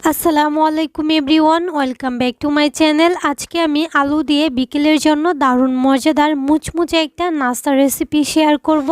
আসসালামু আলাইকুম everyone, welcome back to my channel আজকে আমি আলু দিয়ে বিকেলের জন্য দারুণ মজাদার মুচমুচে একটা নাস্তা রেসিপি শেয়ার করব।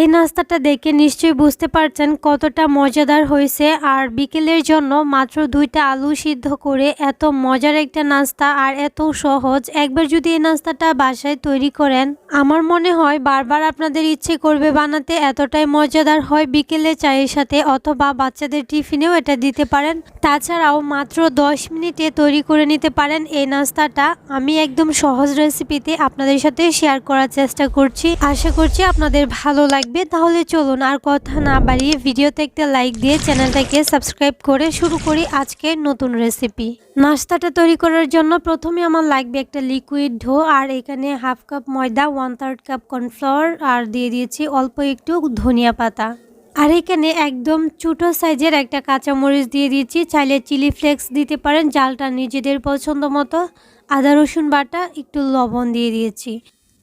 এই নাস্তাটা দেখে নিশ্চয়ই বুঝতে পারছেন কতটা মজাদার হয়েছে। আর বিকেলের জন্য মাত্র দুইটা আলু সিদ্ধ করে এত মজার একটা নাস্তা আর এত সহজ। একবার যদি এই নাস্তাটা বাসায় তৈরি করেন, আমার মনে হয় বারবার আপনাদের ইচ্ছে করবে বানাতে এতটাই মজাদার হয় বিকেলে চায়ের সাথে অথবা বাচ্চাদের টিফিনেও এটা দিতে পারেন। তাছাড়াও মাত্র 10 মিনিটে তৈরি করে নিতে পারেন এই নাস্তাটা। আমি একদম সহজ রেসিপিতে আপনাদের সাথে শেয়ার করার চেষ্টা করছি। আশা করছি আপনাদের ভালো লাগবে, তাহলে চলুন আর কথা না বাড়িয়ে ভিডিওতে একটা লাইক দিয়ে চ্যানেলটাকে সাবস্ক্রাইব করে শুরু করি আজকের নতুন রেসিপি নাস্তাটা তৈরি করার জন্য প্রথমে আমার লাগবে একটা লিকুইড ঢো আর এখানে হাফ কাপ ময়দা ওয়ান থার্ড কাপ কর্নফ্লাওয়ার আর দিয়ে দিয়েছি অল্প একটু ধনিয়া পাতা। আর এখানে একদম ছোটো সাইজের একটা কাঁচামরিচ দিয়ে দিয়েছি, চাইলে চিলি ফ্লেক্স দিতে পারেন, জালটা নিজেদের পছন্দ মতো। আদা রসুন বাটা, একটু লবণ দিয়ে দিয়েছি।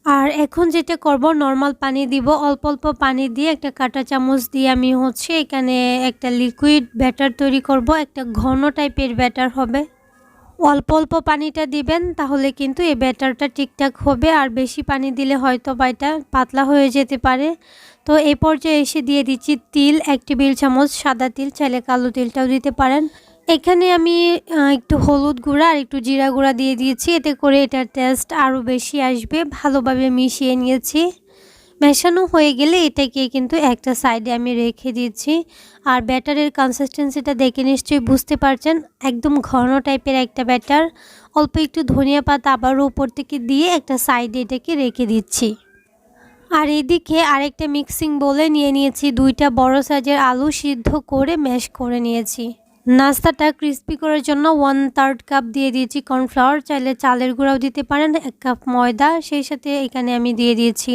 আর এখন যেটা করব নর্মাল পানি দিব, অল্প অল্প পানি দিয়ে একটা কাঁটা চামচ দিয়ে আমি হচ্ছে এখানে একটা লিকুইড ব্যাটার তৈরি করব, একটা ঘন টাইপের ব্যাটার হবে। অল্প অল্প পানিটা দিবেন, তাহলে কিন্তু এই ব্যাটারটা ঠিকঠাক হবে, আর বেশি পানি দিলে হয়তো বা এটা পাতলা হয়ে যেতে পারে। তো এই পর্যায়ে এসে দিয়ে দিচ্ছি তিল, এক টেবিল চামচ সাদা তিল, চাইলে কালো তিলটাও দিতে পারেন। এখানে আমি একটু হলুদ গুঁড়া আর একটু জিরা গুঁড়া দিয়ে দিয়েছি। এতে করে এটার টেস্ট আরও বেশি আসবে। ভালোভাবে মিশিয়ে নিয়েছি। মেশানো হয়ে গেলে এটাকে কিন্তু একটা সাইডে আমি রেখে দিচ্ছি আর ব্যাটারের কনসিস্টেন্সিটা দেখে নিশ্চয়ই বুঝতে পারছেন। একদম ঘন টাইপের একটা ব্যাটার অল্প একটু ধনিয়া পাতা আবারও উপর থেকে দিয়ে একটা সাইডে এটাকে রেখে দিচ্ছি। আর এদিকে আরেকটা মিক্সিং বলে নিয়ে নিয়েছি। দুইটা বড় সাইজের আলু সিদ্ধ করে ম্যাশ করে নিয়েছি। নাস্তাটা ক্রিস্পি করার জন্য ওয়ান থার্ড কাপ দিয়ে দিয়েছি কর্নফ্লাওয়ার চাইলে চালের গুঁড়াও দিতে পারেন, এক কাপ ময়দা, সেই সাথে এখানে আমি দিয়ে দিয়েছি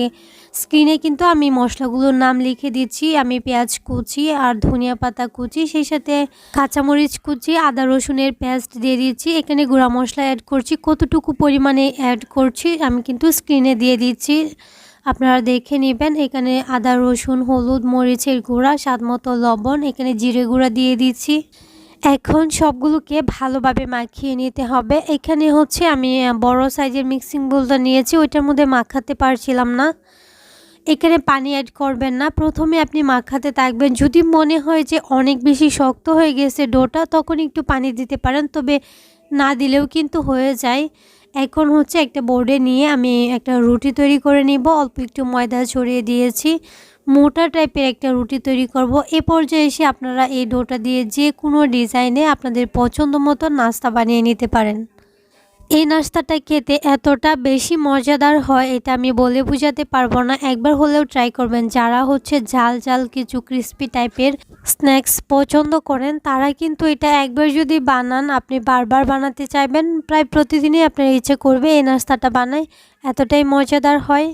স্ক্রিনে কিন্তু আমি মশলাগুলোর নাম লিখে দিচ্ছি, আমি পেঁয়াজ কুচি আর ধনিয়া পাতা কুচি, সেই সাথে কাঁচামরিচ কুচি, আদা রসুনের পেস্ট দিয়ে দিয়েছি, এখানে গুঁড়া মশলা অ্যাড করছি, কতটুকু পরিমাণে অ্যাড করছি আমি কিন্তু স্ক্রিনে দিয়ে দিচ্ছি। আপনারা দেখে নেবেন, এখানে আদা রসুন, হলুদ, মরিচের গুঁড়া স্বাদ মতো লবণ, এখানে জিরে গুঁড়া দিয়ে দিচ্ছি। এখন সবগুলোকে ভালোভাবে মাখিয়ে নিতে হবে। এখানে হচ্ছে আমি বড় সাইজের মিক্সিং বোলটা নিয়েছি, ওইটার মধ্যে মাখাতে পারছিলাম না। এখানে পানি অ্যাড করবেন না। প্রথমে আপনি মাখাতে থাকবেন। যদি মনে হয় যে অনেক বেশি শক্ত হয়ে গেছে ডোটা, তখন একটু পানি দিতে পারেন, তবে না দিলেও কিন্তু হয়ে যায়। এখন হচ্ছে একটা বোর্ডে নিয়ে আমি একটা রুটি তৈরি করে নিব। অল্প একটু ময়দা ছড়িয়ে দিয়েছি। মোটা টাইপের একটা রুটি তৈরি করব। এ পর্যায়ে এসে আপনারা এই ডোটা দিয়ে যে কোনো ডিজাইনে আপনাদের পছন্দ মতো নাস্তা বানিয়ে নিতে পারেন। এই নাস্তাটা খেতে এতটা বেশি মজাদার হয় এটা আমি বলে বোঝাতে পারব না। একবার হলেও ট্রাই করবেন। যারা হচ্ছে ঝাল ঝাল কিছু ক্রিস্পি টাইপের স্ন্যাক্স পছন্দ করেন, তারা কিন্তু এটা একবার যদি বানান, আপনি বারবার বানাতে চাইবেন, প্রায় প্রতিদিনই আপনার ইচ্ছে করবে এই নাস্তাটা বানায়। এতটাই মজাদার হয়।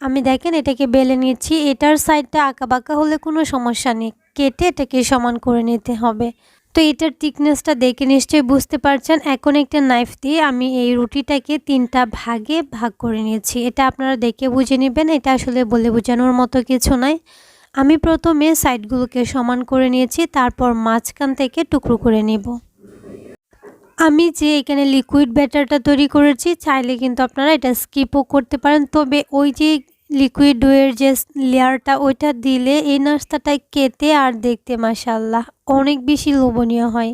আমি দেখেন এটাকে বেলে নিচ্ছি। এটার সাইডটা আঁকা বাঁকা হলে কোনো সমস্যা নেই। কেটে এটাকে সমান করে নিতে হবে। তো এটার থিকনেসটা দেখে নিশ্চয়ই বুঝতে পারছেন। এখন একটা নাইফ দিয়ে আমি এই রুটিটাকে তিনটা ভাগে ভাগ করে নিয়েছি। এটা আপনারা দেখে বুঝে নেবেন। এটা আসলে বলে বোঝানোর মতো কিছু নয় আমি প্রথমে সাইডগুলোকে সমান করে নিয়েছি। তারপর মাঝখান থেকে টুকরো করে নিব। আমি যে এখানে লিকুইড ব্যাটারটা তৈরি করেছি, চাইলে কিন্তু আপনারা এটা স্কিপও করতে পারেন। তবে ওই যে লিকুইড ডোয়ের যে লেয়ারটা, ওইটা দিলে এই নাস্তাটা কেটে আর দেখতে মাসাল্লাহ অনেক বেশি লোভনীয় হয়।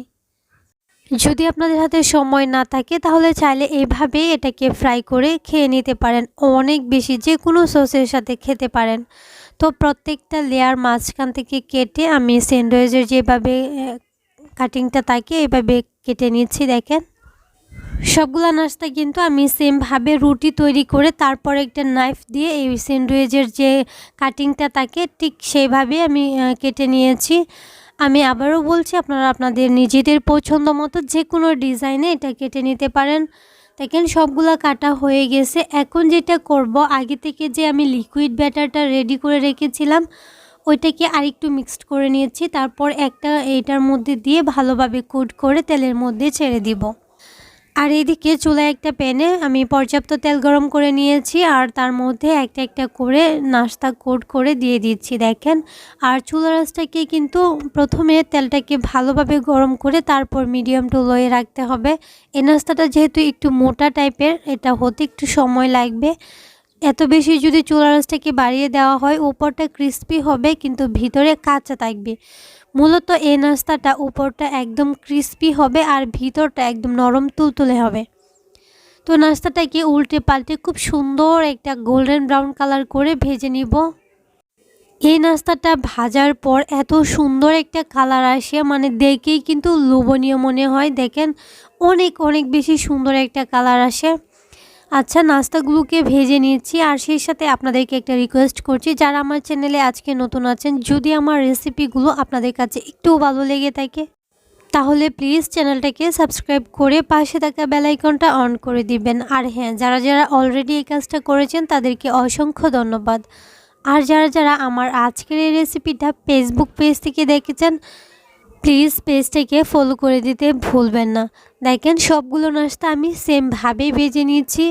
যদি আপনাদের হাতে সময় না থাকে, তাহলে চাইলে এভাবে এটাকে ফ্রাই করে খেয়ে নিতে পারেন। অনেক বেশি যে কোনো সসের সাথে খেতে পারেন। তো প্রত্যেকটা লেয়ার মাঝখান থেকে কেটে আমি স্যান্ডউইচের যেভাবে কাটিংটা তাকে এভাবে কেটে নিচ্ছি, দেখেন। সবগুলো নাস্তা কিন্তু আমি সেমভাবে রুটি তৈরি করে তারপর একটা নাইফ দিয়ে এই স্যান্ডউইচের যে কাটিংটা তাকে ঠিক সেইভাবে আমি কেটে নিয়েছি। আমি আবারও বলছি, আপনারা আপনাদের নিজেদের পছন্দ মতো যে কোনো ডিজাইনে এটা কেটে নিতে পারেন। দেখেন, সবগুলো কাটা হয়ে গেছে। এখন যেটা করব, আগে থেকে যে আমি লিকুইড ব্যাটারটা রেডি করে রেখেছিলাম ওইটাকে আরেকটু মিক্সড করে নিয়েছি, তারপর একটা এইটার মধ্যে দিয়ে ভালোভাবে কুট করে তেলের মধ্যে ছেড়ে দিব। আর এদিকে চুলায় একটা প্যানে আমি পর্যাপ্ত তেল গরম করে নিয়েছি, আর তার মধ্যে একটা একটা করে নাস্তা কোট করে দিয়ে দিচ্ছি, দেখেন। আর চুলা রাসটাকে কিন্তু প্রথমে তেলটাকে ভালোভাবে গরম করে তারপর মিডিয়াম টু লোয়ে রাখতে হবে। এই নাস্তাটা যেহেতু একটু মোটা টাইপের এটা হতে একটু সময় লাগবে। এত বেশি যদি চুলা রাসটাকে বাড়িয়ে দেওয়া হয়, উপরটা ক্রিস্পি হবে, কিন্তু ভিতরে কাঁচা থাকবে। মূলত এই নাস্তাটা উপরটা একদম ক্রিস্পি হবে আর ভিতরটা একদম নরম তুলতুলে হবে। তো নাস্তাটাকে উল্টে পাল্টে খুব সুন্দর একটা গোল্ডেন ব্রাউন কালার করে ভেজে নিব। এই নাস্তাটা ভাজার পর এত সুন্দর একটা কালার আসে মানে দেখেই কিন্তু লোভনীয় মনে হয়। দেখেন, অনেক অনেক বেশি সুন্দর একটা কালার আসে। আচ্ছা নাস্তাগুলোকে ভেজে নিয়েছি আর সেই সাথে আপনাদেরকে একটা রিকোয়েস্ট করছি। যারা আমার চ্যানেলে আজকে নতুন আছেন, যদি আমার রেসিপিগুলো আপনাদের কাছে একটু ভালো লেগে থাকে, তাহলে প্লিজ চ্যানেলটাকে সাবস্ক্রাইব করে পাশে থাকা বেলাইকনটা অন করে দিবেন। আর হ্যাঁ যারা যারা অলরেডি এই কাজটা করেছেন, তাদেরকে অসংখ্য ধন্যবাদ। আর যারা যারা আমার আজকের এই রেসিপিটা ফেসবুক পেজ থেকে দেখেছেন প্লিজ পেজটাকে ফলো করে দিতে ভুলবেন না। দেখেন সবগুলো নাস্তা আমি সেমভাবেই ভেজে নিয়েছি।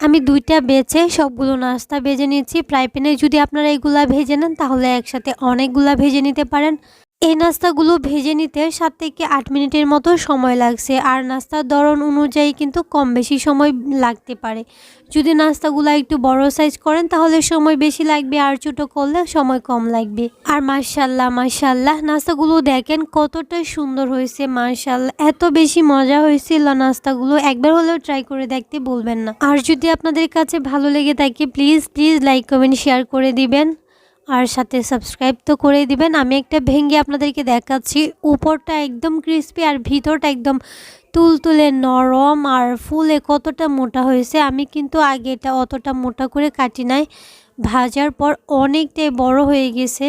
আমি দুইটা বেছে সবগুলো নাস্তা ভেজে নিয়েছি। ফ্রাই প্যানে যদি আপনারা এগুলা ভেজে নেন, তাহলে একসাথে অনেকগুলা ভেজে নিতে পারেন। এই নাস্তাগুলো ভেজে নিতে সাত থেকে আট মিনিটের মতো সময় লাগছে। আর নাস্তার ধরন অনুযায়ী কিন্তু কম বেশি সময় লাগতে পারে। যদি নাস্তাগুলো একটু বড় সাইজ করেন, তাহলে সময় বেশি লাগবে আর ছোটো করলে সময় কম লাগবে। আর মার্শাল্লাহ মার্শাল্লাহ নাস্তাগুলো দেখেন কতটা সুন্দর হয়েছে মার্শাল্লাহ এত বেশি মজা হয়েছিল নাস্তাগুলো, একবার হলেও ট্রাই করে দেখতে বলবেন না। আর যদি আপনাদের কাছে ভালো লেগে থাকে please please like comment share করে দিবেন। আর সাথে সাবস্ক্রাইব তো করে দিবেন। আমি একটা ভেঙে আপনাদেরকে দেখাচ্ছি। উপরটা একদম ক্রিস্পি আর ভিতরটা একদম তুলতুলে নরম আর ফুলে কতটা মোটা হয়েছে। আমি কিন্তু আগে এটা অতটা মোটা করে কাটি নাই। ভাজার পর অনেকটাই বড় হয়ে গেছে।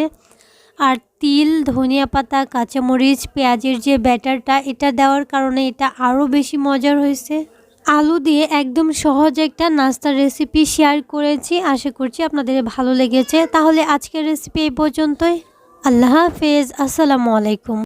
আর তিল, ধনিয়া পাতা, কাঁচামরিচ, পেঁয়াজের যে ব্যাটারটা, এটা দেওয়ার কারণে এটা আরও বেশি মজার হয়েছে। আলু দিয়ে একদম সহজ একটা নাস্তার রেসিপি শেয়ার করেছি। আশা করছি আপনাদের ভালো লেগেছে। তাহলে আজকের রেসিপি এই পর্যন্তই। আল্লাহ হাফেজ। আসসালামু আলাইকুম।